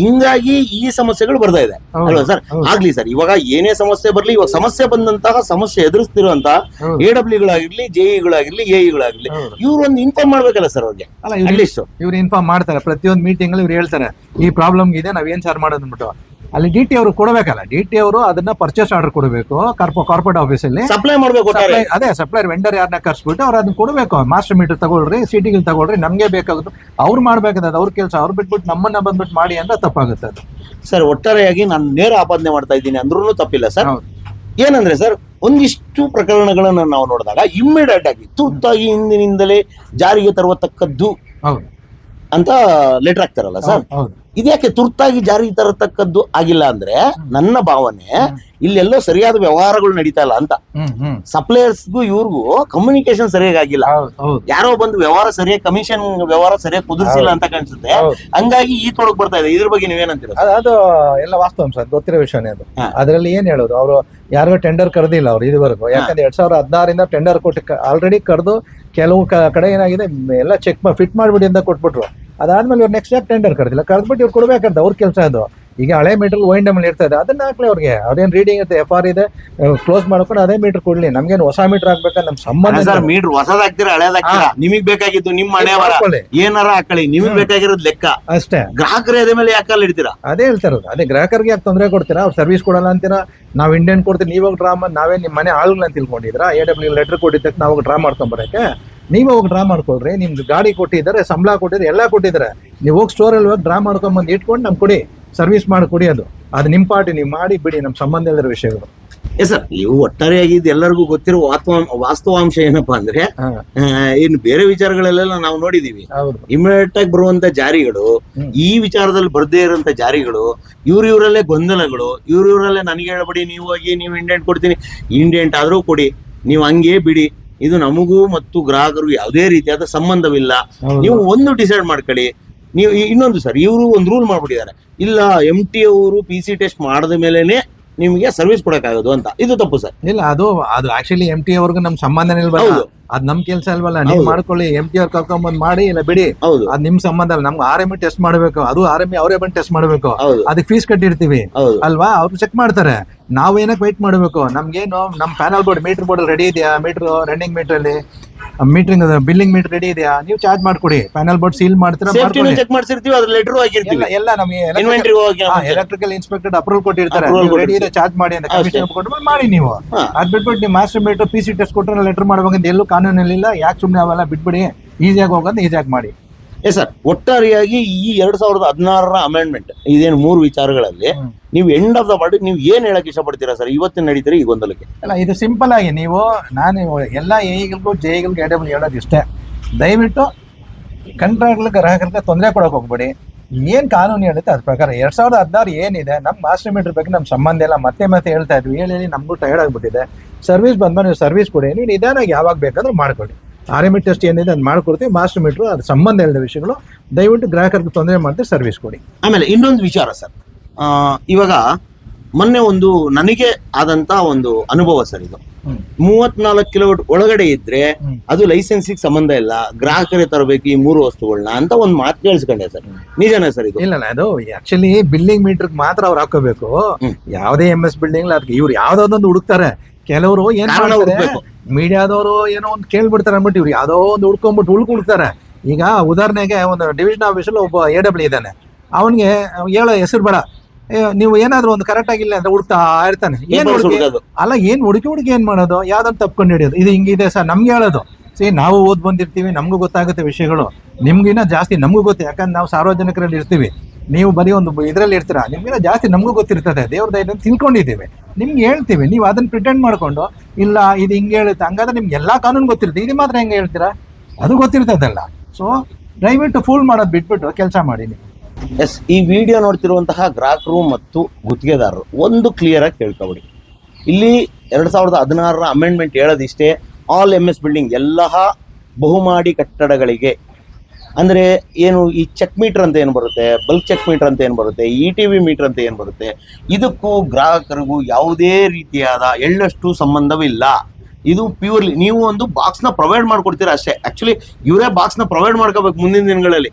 ಹಿಂಗಾಗಿ ಈ ಸಮಸ್ಯೆಗಳು ಬರ್ತಾ ಇದೆ. ಅಲ್ವಾ ಸರ್? ಆಗ್ಲಿ ಸರ್ ಇವಾಗ ಏನೇ ಸಮಸ್ಯೆ ಬರ್ಲಿ ಇವಾಗ ಸಮಸ್ಯೆ ಬಂದಂತಹ ಸಮಸ್ಯೆ ಎದುರಿಸ್ತಿರುವಂತಹ ಹೌದು. ಎ ಡಬ್ಲ್ಯೂಗಳಾಗಿರ್ಲಿ ಜೆಇಗಳಾಗಿರ್ಲಿ ಎಇಗಳಾಗಿರ್ಲಿ ಹೌದು. ಇವ್ರು ಒಂದು ಇನ್ಫಾರ್ಮ್ ಮಾಡ್ಬೇಕಲ್ಲ ಸರ್ ಅವ್ರಿಗೆ? ಅಟ್ಲೀಸ್ಟ್ ಇವ್ರು ಇನ್ಫಾರ್ಮ್ ಮಾಡ್ತಾರೆ. ಪ್ರತಿಯೊಂದು ಮೀಟಿಂಗ್ ಅಲ್ಲಿ ಇವ್ರು ಹೇಳ್ತಾರೆ ಈ ಪ್ರಾಬ್ಲಮ್ ಇದೆ ನಾವ್ ಏನ್ ಸರ್ ಮಾಡೋದು ಅಂದ್ಬಿಟ್ಟು. ಅಲ್ಲಿ ಡಿ ಟಿ ಅವರು ಕೊಡಬೇಕಲ್ಲ ಡಿ ಟಿ ಅವರು ಅದನ್ನ ಪರ್ಚೇಸ್ ಆರ್ಡರ್ ಕೊಡಬೇಕು ಕಾರ್ಪೋ ಕಾರ್ಪೊರೇಟ್ ಆಫೀಸ್ ಅಲ್ಲಿ. ಸಪ್ಲೈ ಮಾಡಬೇಕು ಅದೇ ಸಪ್ಲೈ ವೆಂಡರ್ ಯಾರನ್ನ ಕರ್ಸ್ಬಿಟ್ಟು ಅವ್ರು ಅದನ್ನ ಕೊಡಬೇಕು. ಮಾಸ್ಟರ್ ಮೀಟರ್ ತಗೊಳ್ರಿ ಸಿಟಿಗಳು ತಗೊಳ್ರಿ ನಮ್ಗೆ ಬೇಕಾಗುತ್ತೆ ಅವ್ರು ಮಾಡ್ಬೇಕಾದ ಅವ್ರ ಕೆಲಸ ಅವ್ರು ಬಿಟ್ಬಿಟ್ಟು ನಮ್ಮನ್ನ ಬಂದ್ಬಿಟ್ಟು ಮಾಡಿ ಅಂದ್ರೆ ತಪ್ಪಾಗುತ್ತೆ ಅದು. ಸರ್ ಒಟ್ಟಾರೆಯಾಗಿ ನಾನು ನೇರ ಆಪಾದನೆ ಮಾಡ್ತಾ ಇದ್ದೀನಿ ಅಂದ್ರೂ ತಪ್ಪಿಲ್ಲ ಸರ್. ಏನಂದ್ರೆ ಸರ್ ಒಂದಿಷ್ಟು ಪ್ರಕರಣಗಳನ್ನ ನಾವು ನೋಡಿದಾಗ ಇಮ್ಮಿಡಿಯೇಟ್ ಆಗಿ ತುರ್ತಾಗಿ ಹಿಂದಿನಿಂದಲೇ ಜಾರಿಗೆ ತರುವತಕ್ಕದ್ದು ಹೌದು. ಅಂತ ಲೆಟರ್ ಆಗ್ತಾರಲ್ಲ ಸರ್. ಹೌದು. ಇದ್ಯಾಕೆ ತುರ್ತಾಗಿ ಜಾರಿ ತರತಕ್ಕದ್ದು ಆಗಿಲ್ಲ ಅಂದ್ರೆ ನನ್ನ ಭಾವನೆ ಇಲ್ಲೆಲ್ಲೋ ಸರಿಯಾದ ವ್ಯವಹಾರಗಳು ನಡೀತಾ ಇಲ್ಲ ಅಂತ. ಸಪ್ಲೈಯರ್ಸ್ಗೂ ಇವ್ರಿಗೂ ಕಮ್ಯುನಿಕೇಶನ್ ಸರಿಯಾಗಿ ಆಗಿಲ್ಲ. ಯಾರೋ ಬಂದು ವ್ಯವಹಾರ ಸರಿಯಾಗಿ ಕಮಿಷನ್ ವ್ಯವಹಾರ ಸರಿಯಾಗಿ ಕುದುರಿಸಿಲ್ಲ ಅಂತ ಕಾಣಿಸುತ್ತೆ. ಹಂಗಾಗಿ ಈ ತೊಡಕ್ ಬರ್ತಾ ಇದೆ. ಇದ್ರ ಬಗ್ಗೆ ನೀವೇನಂತೀರ? ಅದು ಅದು ಎಲ್ಲ ವಾಸ್ತವಾಂಶ ಸರ್ ಗೊತ್ತಿರೋ ವಿಷಯನೇ ಅದು. ಅದರಲ್ಲಿ ಏನ್ ಹೇಳೋದು ಅವರು ಯಾರಿಗೂ ಟೆಂಡರ್ ಕರೆದಿಲ್ಲ ಅವ್ರು ಇದುವರೆಗೂ. ಯಾಕಂದ್ರೆ ಎರಡ್ ಸಾವಿರದ ಹದಿನಾರಿಂದ ಟೆಂಡರ್ ಕೊಟ್ಟು ಆಲ್ರೆಡಿ ಕರೆದು ಕೆಲವು ಕಡೆ ಏನಾಗಿದೆ ಎಲ್ಲ ಚೆಕ್ ಫಿಟ್ ಮಾಡ್ಬಿಡಿ ಅಂತ ಕೊಟ್ಬಿಟ್ರು. ಅದಾದ್ಮೇಲೆ ಇವ್ರು ನೆಕ್ಸ್ಟ್ ಯಾಕೆ ಟೆಂಡರ್ ಕರೆದಿಲ್ಲ ಕರೆದ್ಬಿಟ್ಟು ಇವ್ರು ಕೊಡ್ಬೇಕಂತ ಅವ್ರ ಕೆಲಸ ಅದು. ಈಗ ಹಳೆ ಮೀಟರ್ ವೈಂಡ್ ಮೇಲೆ ಇರ್ತದೆ ಅದನ್ನ ಹಾಕ್ಲಿ ಅವ್ರಿಗೆ. ಅದೇನ್ ರೀಡಿಂಗ್ ಇರುತ್ತೆ ಎಫ್ ಆರ್ ಇದೆ ಕ್ಲೋಸ್ ಮಾಡ್ಕೊಂಡು ಅದೇ ಮೀಟರ್ ಕೊಡ್ಲಿ. ನಮ್ಗೇನು ಹೊಸ ಮೀಟರ್ ಹಾಕ್ಬೇಕಾ ನಮ್ ಸಂಬಂಧ ಸರ್ ಮೀಟರ್ ಹೊಸದಾಗ್ತೀರ ಹಳೇದಾಗ್ತೀರಾ ನಿಮಗ್ ಬೇಕಾಗಿದ್ದು ನಿಮ್ ಮನೆ ಏನಾರ ಹಾಕೊಳ್ಳಿ. ನಿಮಗ್ ಬೇಕಾಗಿರೋದ್ ಲೆಕ್ಕ. ಅಷ್ಟೇ. ಗ್ರಾಹಕರೇ ಅದೇ ಮೇಲೆ ಯಾಕಲ್ಲಿ ಇಡ್ತೀರಾ ಅದೇ ಹೇಳ್ತಾರದು. ಅದೇ ಗ್ರಾಹಕರಿಗೆ ಯಾಕೆ ತೊಂದರೆ ಕೊಡ್ತೀರಾ? ಅವ್ರು ಸರ್ವಿಸ್ ಕೊಡಲ್ಲ ಅಂತೀರಾ? ನಾವು ಇಂಡಿಯನ್ ಕೊಡ್ತೀವಿ ನೀವಾಗ ಡ್ರಾ ನಾವೇ ನಿಮ್ಮ ಮನೆ ಆಳುಗಳನ್ನ ತಿಳ್ಕೊಂಡಿದ್ರಾ ಎ ಡಬ್ಲ್ಯೂ ಲೆಟರ್ ಕೊಟ್ಟಿದ್ದಕ್ಕೆ ನಾವು ಡ್ರಾ ಮಾಡ್ಕೊಂಡ್ ಬರಕ್ಕೆ ನೀವು ಹೋಗಿ ಡ್ರಾ ಮಾಡ್ಕೊಳ್ರಿ ನಿಮ್ದು ಗಾಡಿ ಕೊಟ್ಟಿದ್ದಾರೆ ಸಂಬಳ ಕೊಟ್ಟಿದ್ದಾರೆ ಎಲ್ಲ ಕೊಟ್ಟಿದ್ದಾರೆ. ನೀವು ಹೋಗಿ ಸ್ಟೋರಲ್ಲಿ ಹೋಗಿ ಡ್ರಾ ಮಾಡ್ಕೊಂಬಂದು ಇಟ್ಕೊಂಡು ನಮ್ಗೆ ಕೊಡಿ ಸರ್ವಿಸ್ ಮಾಡಿ ಕೊಡಿ ಅದು. ಅದು ನಿಮ್ಮ ಪಾರ್ಟಿ ನೀವು ಮಾಡಿ ಬಿಡಿ ನಮ್ಮ ಸಂಬಂಧ ಇಲ್ಲದ ವಿಷಯಗಳು. ಎಸ್ ಸರ್ ನೀವು ಒಟ್ಟಾರೆಯಾಗಿ ಇದು ಎಲ್ಲರಿಗೂ ಗೊತ್ತಿರೋ ವಾತ್ವ ವಾಸ್ತವಾಂಶ ಏನಪ್ಪಾ ಅಂದ್ರೆ ಇನ್ನು ಬೇರೆ ವಿಚಾರಗಳಲ್ಲೆಲ್ಲ ನಾವು ನೋಡಿದೀವಿ. ಇಮಿಡಿಯೇಟ್ ಆಗಿ ಬರುವಂತ ಜಾರಿಗಳು ಈ ವಿಚಾರದಲ್ಲಿ ಬರ್ದೇ ಇರುವಂತ ಜಾರಿಗಳು ಇವ್ರ ಇವರಲ್ಲೇ ಗೊಂದಲಗಳು ಇವ್ರ ಇವರಲ್ಲೇ ನನಗೆ ಹೇಳ್ಬೇಡಿ ನೀವು ಹೋಗಿ ನೀವು ಇಂಡೆಂಟ್ ಕೊಡ್ತೀನಿ ಇಂಡೆಂಟ್ ಆದ್ರೂ ಕೊಡಿ ನೀವು ಹಂಗೆ ಬಿಡಿ ಇದು ನಮಗೂ ಮತ್ತು ಗ್ರಾಹಕರು ಯಾವುದೇ ರೀತಿಯಾದ ಸಂಬಂಧವಿಲ್ಲ. ನೀವು ಒಂದು ಡಿಸೈಡ್ ಮಾಡ್ಕೊಳ್ಳಿ. ನೀವು ಇನ್ನೊಂದು ಸರ್ ಇವರು ಒಂದು ರೂಲ್ ಮಾಡ್ಬಿಟ್ಟಿದ್ದಾರೆ. ಇಲ್ಲ ಎಂ ಟಿ ಅವರು ಪಿ ಸಿ ಟೆಸ್ಟ್ ಮಾಡಿದ ಮೇಲೆನೆ ನಿಮಗೆ ಸರ್ವಿಸ್ ಕೊಡಕ್ಕಾಗೋದು ಅಂತ. ಇದು ತಪ್ಪು ಸರ್. ಇಲ್ಲ ಅದು ಅದು ಆಕ್ಚುಲಿ ಎಂ ಟಿ ಅವ್ರಿಗೆ ನಮ್ ಸಂಬಂಧ ಇಲ್ವಲ್ಲ. ಅದ್ ನಮ್ ಕೆಲಸ ಅಲ್ವಲ್ಲ. ನೀವು. ಮಾಡ್ಕೊಳ್ಳಿ ಎಂ ಟಿ ಅವ್ರು ಕರ್ಕೊಂಬಂದ್ ಮಾಡಿ ಇಲ್ಲ ಬಿಡಿ. ಹೌದು. ಅದ್ ನಿಮ್ ಸಂಬಂಧ ಅಲ್ಲ. ನಮ್ಗೆ ಆರ್ ಎಂ ಟೆಸ್ಟ್ ಮಾಡ್ಬೇಕು. ಅದು ಆರ್ ಎಂ ಅವರೇ ಬಂದು ಟೆಸ್ಟ್ ಮಾಡ್ಬೇಕು. ಅದಕ್ಕೆ ಫೀಸ್ ಕಟ್ಟಿರ್ತೀವಿ. ಅಲ್ವಾ? ಅವ್ರು ಚೆಕ್ ಮಾಡ್ತಾರೆ. ನಾವ್ ಏನಕ್ಕೆ ಮಾಡಬೇಕು? ನಮ್ಗೇನು ನಮ್ panel board meter board ready ಇದೆಯಾ? ಮೀಟರ್ ರನ್ನಿಂಗ್ ಮೀಟರ್ ಅಲ್ಲಿ ಮೀಟರಿಂಗ್ ಬಿಲ್ಲಿಂಗ್ ಮೀಟರ್ ರೆಡಿ ಇದೆಯಾ? ನೀವು ಚಾರ್ಜ್ ಮಾಡ್ಕೊಡಿ. ಪ್ಯಾನಲ್ ಬೋರ್ಡ್ ಸೀಲ್ ಮಾಡ್ತೀರಾ? ಸೇಫ್ಟಿನೂ. ಚೆಕ್ ಮಾಡ್ಸಿರ್ತೀವಿ ಅದ್ರ ಲೆಟರ್ ಆಗಿರ್ತೀವಿ ಎಲ್ಲ ನಮಗೆ ಇನ್ವೆಂಟ್ರಿ ಹೋಗಿ ಎಲೆಕ್ಟ್ರಿಕಲ್ ಇನ್ಸ್ಪೆಕ್ಟರ್ ಅಪ್ರೂವಲ್ ಕೊಟ್ಟಿರ್ತಾರೆ. ರೆಡಿ ಇದೆ ಚಾರ್ಜ್ ಮಾಡಿ ಅಂತ. ಕಮಿಷನ್ ಕೊಟ್ಟು ಮಾಡಿ ನೀವು. ಅದ್ ಬಿಟ್ಬಿಟ್ಟು ನೀವು master meter P C test ಕೊಟ್ಟರೆ ಲೆಟರ್ ಮಾಡ್ಬೇಕಂತ ಎಲ್ಲೂ ಕಾನೂನಲ್ಲಿಲ್ಲ ಯಾಕೆ ಸುಮ್ಮನೆ ಅವೆಲ್ಲ ಬಿಟ್ಬಿಡಿ? ಈಸಿಯಾಗಿ ಹೋಗೋದು ಈಸಿಯಾಗಿ ಮಾಡಿ. ಎಸ್ ಸರ್ ಒಟ್ಟಾರೆಯಾಗಿ ಈ ಎರಡ್ ಸಾವಿರದ ಹದಿನಾರರ ಅಮೆಂಡ್ಮೆಂಟ್ ಇದೇನು ಮೂರು ವಿಚಾರಗಳಲ್ಲಿ ನೀವು ಎಂಡ್ ಆಫ್ ದ ವರ್ಡ್ ನೀವು ಏನ್ ಹೇಳಕ್ ಇಷ್ಟಪಡ್ತೀರಾ ಸರ್? ಇವತ್ತಿನ ನಡೀತೀರಿ ಈ ಗೊಂದಲಕ್ಕೆ. ಅಲ್ಲ ಇದು ಸಿಂಪಲ್ ಆಗಿ ನೀವು ನಾನು ಎಲ್ಲ ಎಗಳಿಗೂ ಜೆಗಳಿಗೂ ಎಡಬ್ಲ್ಯೂ ಹೇಳೋದು ಇಷ್ಟೇ. ದಯವಿಟ್ಟು ಕಂಟ್ರಾಕ್ಟ್ಗಳ ಗ್ರಾಹಕರಿಗೆ ತೊಂದರೆ ಕೊಡೋಕೆ ಹೋಗ್ಬೇಡಿ. ಏನ್ ಕಾನೂನು ಹೇಳುತ್ತೆ ಅದ್ರ ಪ್ರಕಾರ ಎರಡ್ ಸಾವಿರದ ಹದಿನಾರು ಏನಿದೆ ನಮ್ಮ ಮಾಸ್ಟರ್ ಮೀಟರ್ ಬಗ್ಗೆ ನಮ್ಮ ಸಂಬಂಧ ಎಲ್ಲ ಮತ್ತೆ ಮತ್ತೆ ಹೇಳ್ತಾ ಇದ್ವಿ. ಹೇಳಿ ಹೇಳಿ ನಮಗೂ ಟೈರ್ಡ್ ಆಗ್ಬಿಟ್ಟಿದೆ. ಸರ್ವಿಸ್ ಬಂದ್ಮೇಲೆ ನೀವು ಸರ್ವಿಸ್ ಕೊಡಿ ನೀವು ನಿಧಾನಾಗಿ ಯಾವಾಗ ಬೇಕಾದ್ರೂ ಮಾಡ್ಕೊಳ್ಳಿ. ಆರ್ ಎಂ ಟೆಸ್ಟ್ ಏನಿದೆ ಅದು ಮಾಡ್ಕೊಡ್ತೀವಿ. ಮಾಸ್ಟರ್ ಮೀಟ್ರು ಅದು ಸಂಬಂಧ ಇಲ್ಲದ ವಿಷಯಗಳು. ದಯವಿಟ್ಟು ಗ್ರಾಹಕರಿಗೆ ತೊಂದರೆ ಮಾಡ್ತೀವಿ ಸರ್ವಿಸ್ ಕೊಡಿ. ಆಮೇಲೆ ಇನ್ನೊಂದು ವಿಚಾರ ಸರ್. ಆ, ಇವಾಗ ಮೊನ್ನೆ ಒಂದು ನನಗೆ ಆದಂತ ಒಂದು ಅನುಭವ ಸರ್ ಇದು. ಮೂವತ್ನಾಲ್ಕು ಕಿಲೋಮೀಟರ್ ಒಳಗಡೆ ಇದ್ರೆ ಅದು ಲೈಸೆನ್ಸಿಗೆ ಸಂಬಂಧ ಇಲ್ಲ. ಗ್ರಾಹಕರೇ ತರಬೇಕು ಈ ಮೂರು ವಸ್ತುಗಳನ್ನ ಅಂತ ಒಂದು ಮಾತು ಕೇಳಿಸ್ಕೊಂಡೆ ಸರ್. ನಿಜನೇ ಸರ್ ಇದು? ಇಲ್ಲ ಅದು ಆಕ್ಚುಲಿ ಬಿಲ್ಡಿಂಗ್ ಮೀಟರ್ ಮಾತ್ರ ಅವ್ರು ಹಾಕೋಬೇಕು. ಯಾವುದೇ ಎಂ ಎಸ್ ಬಿಲ್ಡಿಂಗ್ ಅದಕ್ಕೆ ಇವ್ರು ಯಾವ್ದಾವ್ದೊಂದು ಹುಡುಕ್ತಾರೆ. ಕೆಲವರು ಏನ್. ಮೀಡಿಯಾದವರು ಏನೋ ಒಂದು ಕೇಳ್ಬಿಡ್ತಾರೆ ಅಂದ್ಬಿಟ್ಟು ಇವ್ರು ಯಾವುದೋ ಒಂದು ಉಳ್ಕೊಂಬಿಟ್ಟು ಉಳ್ಕೊಳ್ತಾರೆ ಈಗ ಉದಾಹರಣೆಗೆ ಒಂದು ಡಿವಿಷನ್ ಆಫೀಸಲ್ಲಿ ಒಬ್ಬ ಎ ಡಬ್ಲ್ಯೂ ಇದ್ದಾನೆ. ಅವನಿಗೆ ಹೇಳೋ ಹೆಸರು ಬೇಡ. ನೀವು ಏನಾದ್ರು ಒಂದು ಕರೆಕ್ಟ್ ಆಗಿಲ್ಲ ಅಂತ ಹುಡುಕ್ತಾ ಇರ್ತಾನೆ. ಏನು. ಅಲ್ಲ ಏನ್ ಹುಡುಕಿ ಹುಡುಕಿ ಏನ್ ಮಾಡೋದು? ಯಾವ್ದನ್ನ ತಪ್ಕೊಂಡು ಹಿಡಿಯೋದು ಇದು ಹಿಂಗಿದೆ ಸರ್ ನಮ್ಗೆ ಹೇಳೋದು. ಸಿ ನಾವು ಓದ್ ಬಂದಿರ್ತೀವಿ ನಮಗೂ ಗೊತ್ತಾಗುತ್ತೆ ವಿಷಯಗಳು. ನಿಮ್ಗಿನ್ನ ಜಾಸ್ತಿ ನಮಗೂ ಗೊತ್ತು. ಯಾಕಂದ್ರೆ ನಾವು ಸಾರ್ವಜನಿಕರಲ್ಲಿ ಇರ್ತೀವಿ. ನೀವು ಬರೀ ಒಂದು ಇದರಲ್ಲಿ ಇರ್ತೀರಾ? ನಿಮಗೆ ಜಾಸ್ತಿ ನಮಗೂ ಗೊತ್ತಿರ್ತದೆ. ದೇವ್ರ ದಯ ತಿಳ್ಕೊಂಡಿದ್ದೇವೆ. ನಿಮ್ಗೆ ಹೇಳ್ತೀವಿ. ನೀವು ಅದನ್ನ ಪ್ರಿಟೆಂಡ್ ಮಾಡಿಕೊಂಡು, ಇಲ್ಲ, ಇದು ಹಿಂಗೆ ಹೇಳುತ್ತೆ. ಹಂಗಾದ್ರೆ ನಿಮ್ಗೆ ಎಲ್ಲಾ ಕಾನೂನು ಗೊತ್ತಿರುತ್ತೆ. ಇದು ಮಾತ್ರ ಹೆಂಗೆ ಹೇಳ್ತೀರಾ? ಅದು ಗೊತ್ತಿರ್ತದಲ್ಲ. ಸೊ ದಯವಿಟ್ಟು ಫೂಲ್ ಮಾಡೋದು ಬಿಟ್ಬಿಟ್ಟು ಕೆಲಸ ಮಾಡಿ ನೀವು. ಎಸ್ ಈ ವಿಡಿಯೋ ನೋಡ್ತಿರುವಂತಹ ಗ್ರಾಹಕರು ಮತ್ತು ಗುತ್ತಿಗೆದಾರರು, ಒಂದು ಕ್ಲಿಯರ್ ಆಗಿ ಕೇಳ್ಕೊಬಿಡಿ ಇಲ್ಲಿ ಎರಡ್ ಸಾವಿರದ ಹದಿನಾರರ ಅಮೆಂಡ್ಮೆಂಟ್ ಹೇಳೋದಿಷ್ಟೇ. ಆಲ್ ಎಂ ಎಸ್ ಬಿಲ್ಡಿಂಗ್ ಎಲ್ಲ ಬಹುಮಾಡಿ ಕಟ್ಟಡಗಳಿಗೆ ಅಂದ್ರೆ ಏನು ಈ ಚೆಕ್ ಮೀಟರ್ ಅಂತ ಏನು ಬರುತ್ತೆ? ಬಲ್ಕ್ ಚೆಕ್ ಮೀಟರ್ ಅಂತ ಏನು ಬರುತ್ತೆ? ಇ ಟಿ ವಿ ಮೀಟರ್ ಅಂತ ಏನು ಬರುತ್ತೆ? ಇದಕ್ಕೂ ಗ್ರಾಹಕರಿಗೂ ಯಾವುದೇ ರೀತಿಯಾದ ಎಳ್ಳಷ್ಟು ಸಂಬಂಧವಿಲ್ಲ. ಇದು ಪ್ಯೂರ್ಲಿ ನೀವು ಒಂದು ಬಾಕ್ಸ್ನ ಪ್ರೊವೈಡ್ ಮಾಡ್ಕೊಡ್ತೀರಾ ಅಷ್ಟೇ. ಆಕ್ಚುಲಿ ಇವರೇ ಬಾಕ್ಸ್ನ ಪ್ರೊವೈಡ್ ಮಾಡ್ಕೋಬೇಕು ಮುಂದಿನ ದಿನಗಳಲ್ಲಿ.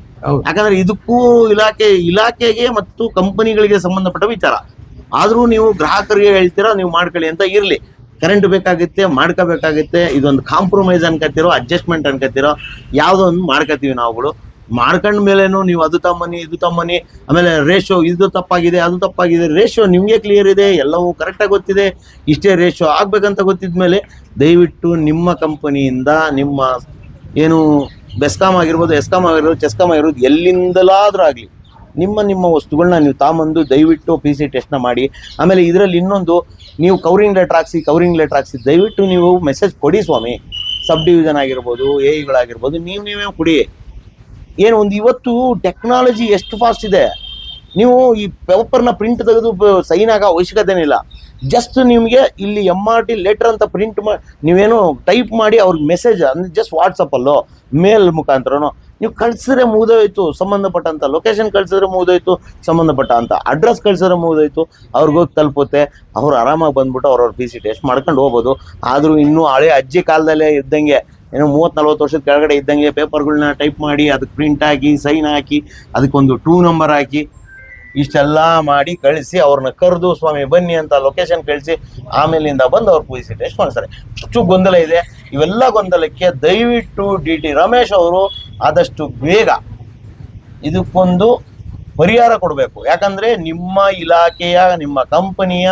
ಯಾಕಂದರೆ ಯಾಕಂದ್ರೆ ಇದಕ್ಕೂ ಇಲಾಖೆ ಇಲಾಖೆಗೆ ಮತ್ತು ಕಂಪನಿಗಳಿಗೆ ಸಂಬಂಧಪಟ್ಟ ವಿಚಾರ. ಆದರೂ ನೀವು ಗ್ರಾಹಕರಿಗೆ ಹೇಳ್ತೀರಾ ನೀವು ಮಾಡ್ಕೊಳ್ಳಿ ಅಂತ ಇರ್ಲಿ. ಕರೆಂಟ್ ಬೇಕಾಗುತ್ತೆ, ಮಾಡ್ಕೋಬೇಕಾಗುತ್ತೆ, ಇದೊಂದು ಕಾಂಪ್ರಮೈಸ್ ಅನ್ಕೋತಿರೋ ಅಡ್ಜಸ್ಟ್ಮೆಂಟ್ ಅನ್ಕೋತಿರೋ ಯಾವುದೋ ಒಂದು ಮಾಡ್ಕೋತೀವಿ ನಾವುಗಳು. ಮಾಡ್ಕೊಂಡ ಮೇಲೇನು ನೀವು ಅದು ತಮ್ಮನಿ, ಇದು ತಮ್ಮನಿ, ಆಮೇಲೆ ರೇಷೋ ಇದು ತಪ್ಪಾಗಿದೆ, ಅದು ತಪ್ಪಾಗಿದೆ ರೇಷೋ ನಿಮಗೆ ಕ್ಲಿಯರ್ ಇದೆ, ಎಲ್ಲವೂ ಕರೆಕ್ಟಾಗಿ ಗೊತ್ತಿದೆ, ಇಷ್ಟೇ ರೇಷೋ ಆಗ್ಬೇಕಂತ ಗೊತ್ತಿದ್ಮೇಲೆ ದಯವಿಟ್ಟು ನಿಮ್ಮ ಕಂಪನಿಯಿಂದ ನಿಮ್ಮ ಏನು ಬೆಸ್ಕಾಮ್ ಆಗಿರ್ಬೋದು ಎಸ್ಕಾಮ್ ಆಗಿರ್ಬೋದು ಚೆಸ್ಕಾಮ್ ಆಗಿರ್ಬೋದು, ಎಲ್ಲಿಂದಲಾದರೂ ಆಗಲಿ. ನಿಮ್ಮ ನಿಮ್ಮ ವಸ್ತುಗಳನ್ನ ನೀವು ತಾಂಬಂದು ದಯವಿಟ್ಟು ಪಿ ಸಿ ಟೆಸ್ಟ್ನ ಮಾಡಿ. ಆಮೇಲೆ ಇದರಲ್ಲಿ ಇನ್ನೊಂದು, ನೀವು ಕವರಿಂಗ್ ಲೆಟ್ರ್ ಹಾಕ್ಸಿ ಕವರಿಂಗ್ ಲೆಟ್ರ್ ಹಾಕ್ಸಿ, ದಯವಿಟ್ಟು ನೀವು ಮೆಸೇಜ್ ಕೊಡಿ ಸ್ವಾಮಿ. ಸಬ್ ಡಿವಿಷನ್ ಆಗಿರ್ಬೋದು ಎಗಳಾಗಿರ್ಬೋದು ನೀವು ನೀವೇ ಕೊಡಿ. ಏನು ಒಂದು ಇವತ್ತು ಟೆಕ್ನಾಲಜಿ ಎಷ್ಟು ಫಾಸ್ಟ್ ಇದೆ? ನೀವು ಈ ಪೇಪರ್ನ ಪ್ರಿಂಟ್ ತೆಗೆದು ಸೈನ್ ಆಗೋ ಅವಶ್ಯಕತೆನೇ ಇಲ್ಲ. ಜಸ್ಟ್ ನಿಮಗೆ ಇಲ್ಲಿ ಎಂ ಆರ್ ಟಿ ಲೆಟರ್ ಅಂತ ಪ್ರಿಂಟ್ ಮಾಡಿ ನೀವೇನು ಟೈಪ್ ಮಾಡಿ ಅವ್ರಿಗೆ ಮೆಸೇಜ್ ಅಂದರೆ ಜಸ್ಟ್ ವಾಟ್ಸಪ್ಪಲ್ಲೋ ಮೇಲ್ ಮುಖಾಂತರನೋ ನೀವು ಕಳ್ಸಿದ್ರೆ ಮುಗಿದೋಯ್ತು ಸಂಬಂಧಪಟ್ಟಂತ ಲೊಕೇಶನ್ ಕಳ್ಸಿದ್ರೆ ಮುಗಿದೋಯ್ತು, ಸಂಬಂಧಪಟ್ಟ ಅಂತ. ಅಡ್ರೆಸ್ ಕಳ್ಸಿದ್ರೆ ಮುಗಿದೋಯ್ತು, ಅವ್ರಿಗೆ ಹೋಗಿ ತಲುಪುತ್ತೆ. ಅವ್ರು ಆರಾಮಾಗಿ ಬಂದ್ಬಿಟ್ಟು ಅವ್ರವ್ರ ಪಿ ಸಿ ಟೆಸ್ಟ್ ಮಾಡ್ಕೊಂಡು ಹೋಗ್ಬೋದು. ಆದರೂ ಇನ್ನೂ ಹಳೆ ಅಜ್ಜಿ ಕಾಲದಲ್ಲೇ ಇದ್ದಂಗೆ, ಏನೋ ಮೂವತ್ತು ನಲ್ವತ್ತು ವರ್ಷದ ಕೆಳಗಡೆ ಇದ್ದಂಗೆ ಪೇಪರ್ಗಳನ್ನ ಟೈಪ್ ಮಾಡಿ ಅದಕ್ಕೆ ಪ್ರಿಂಟ್ ಹಾಕಿ ಸೈನ್ ಹಾಕಿ, ಅದಕ್ಕೊಂದು ಟೂ ನಂಬರ್ ಹಾಕಿ, ಇಷ್ಟೆಲ್ಲ ಮಾಡಿ ಕಳಿಸಿ ಅವ್ರನ್ನ ಕರೆದು, ಸ್ವಾಮಿ, ಬನ್ನಿ ಅಂತ ಲೊಕೇಶನ್ ಕಳಿಸಿ, ಆಮೇಲಿಂದ ಬಂದು ಅವ್ರು ಪೂಜೆ ಟೆಸ್ಟ್ ಮಾಡಿಸ್ತಾರೆ. ಅಷ್ಟು ಗೊಂದಲ ಇದೆ. ಇವೆಲ್ಲ ಗೊಂದಲಕ್ಕೆ ದಯವಿಟ್ಟು ಡಿ ಟಿ ರಮೇಶ್ ಅವರು ಆದಷ್ಟು ಬೇಗ ಇದಕ್ಕೊಂದು ಪರಿಹಾರ ಕೊಡಬೇಕು. ಯಾಕಂದ್ರೆ ನಿಮ್ಮ ಇಲಾಖೆಯ, ನಿಮ್ಮ ಕಂಪನಿಯ,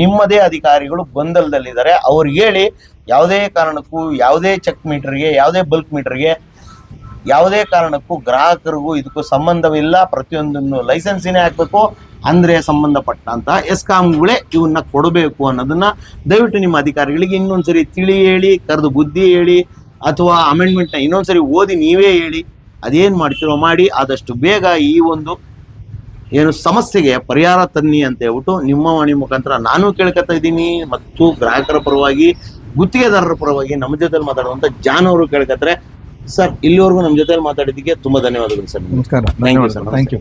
ನಿಮ್ಮದೇ ಅಧಿಕಾರಿಗಳು ಗೊಂದಲದಲ್ಲಿದ್ದಾರೆ ಅವ್ರಿಗೆ ಹೇಳಿ ಯಾವುದೇ ಕಾರಣಕ್ಕೂ, ಯಾವುದೇ ಚೆಕ್ ಮೀಟರ್ಗೆ ಯಾವುದೇ ಬಲ್ಕ್ ಮೀಟರ್ಗೆ ಯಾವುದೇ ಕಾರಣಕ್ಕೂ ಗ್ರಾಹಕರಿಗೂ ಇದಕ್ಕೂ ಸಂಬಂಧವಿಲ್ಲ. ಪ್ರತಿಯೊಂದನ್ನು ಲೈಸೆನ್ಸಿನೇ ಹಾಕಬೇಕು. ಅಂದ್ರೆ ಸಂಬಂಧಪಟ್ಟಂತ ಎಸ್ಕಾಮ್ಗಳೇ ಇವನ್ನ ಕೊಡಬೇಕು ಅನ್ನೋದನ್ನ ದಯವಿಟ್ಟು ನಿಮ್ಮ ಅಧಿಕಾರಿಗಳಿಗೆ ಇನ್ನೊಂದ್ಸರಿ ತಿಳಿ ಹೇಳಿ, ಕರೆದು ಬುದ್ಧಿ ಹೇಳಿ ಅಥವಾ ಅಮೆಂಡ್ಮೆಂಟ್ನ ಇನ್ನೊಂದ್ಸರಿ ಓದಿ ನೀವೇ ಹೇಳಿ ಅದೇನು ಮಾಡ್ತಿರೋ ಮಾಡಿ ಆದಷ್ಟು ಬೇಗ ಈ ಒಂದು ಏನು ಸಮಸ್ಯೆಗೆ ಪರಿಹಾರ ತನ್ನಿ ಅಂತ ಹೇಳ್ಬಿಟ್ಟು ನಿಮ್ಮ ವಾಣಿ ಮುಖಾಂತರ ನಾನು ಕೇಳ್ಕೊತಾ ಇದ್ದೀನಿ. ಮತ್ತು ಗ್ರಾಹಕರ ಪರವಾಗಿ ಗುತ್ತಿಗೆದಾರರ ಪರವಾಗಿ ನಮ್ಮ ಜೊತೆಲಿ ಮಾತಾಡುವಂತ ಜಾನವರು ಅವರು ಕೇಳ್ಕತ್ತಾರೆ ಸರ್ ಇಲ್ಲಿವರೆಗೂ ನಮ್ಮ ಜೊತೆಲಿ ಮಾತಾಡಿದ್ದಕ್ಕೆ ತುಂಬಾ ಧನ್ಯವಾದಗಳು ಸರ್. ನಮಸ್ಕಾರ. ಧನ್ಯವಾದ ಸರ್. Thank you